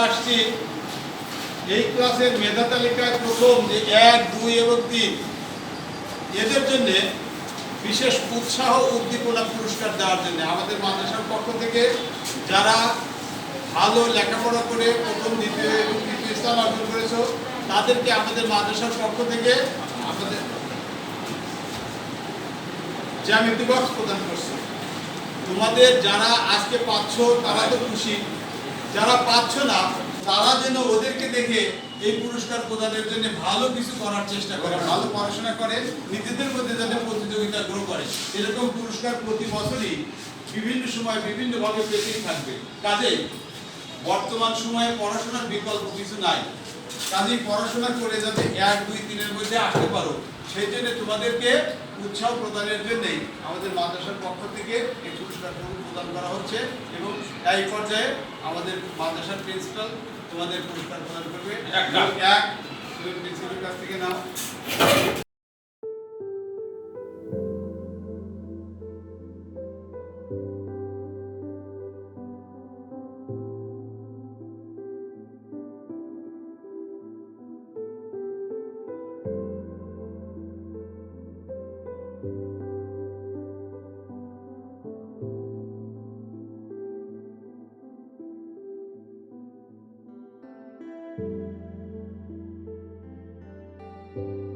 আসছি। এই ক্লাসের মেধা তালিকায় প্রথম যে এক, দুই এবং তিন, এদের জন্য বিশেষ উৎসাহ উদ্দীপনা পুরস্কার দেওয়ার জন্য আমাদের মাদ্রাসার পক্ষ থেকে যারা ভালো লেখাপড়া করে প্রথম, দ্বিতীয় এবং তৃতীয় স্থান অর্জন করেছ, তাদেরকে আমাদের মাদ্রাসার পক্ষ থেকে আমাদের জ্যামিতি বক্স প্রদান করছে। তোমাদের যারা আজকে পাচ্ছ, তারা তো খুশি। যারা পাচ্ছ না, তারা যেন ওদেরকে দেখে এই পুরস্কার প্রদানের জন্য ভালো কিছু করার চেষ্টা করে, ভালো পড়াশোনা করে, নিজেদের মধ্যে যাতে প্রতিযোগিতা গ্রো করে। এরকম পুরস্কার প্রতি বছরই বিভিন্ন সময় বিভিন্নভাবে পেতেই থাকবে। কাজেই বর্তমান সময়ে পড়াশোনার বিকল্প কিছু নাই। কাজেই পড়াশোনা করে যাতে এক, দুই, তিনের মধ্যে আসতে পারো, সেই জন্য তোমাদেরকে উৎসাহ প্রদানের জন্যই আমাদের মাদ্রাসার পক্ষ থেকে এই পুরস্কার প্রদান করা হচ্ছে এবং এই পর্যায়ে আমাদের মাদ্রাসার প্রিন্সিপাল তোমাদের পুরস্কার প্রদান করবে। এক thank you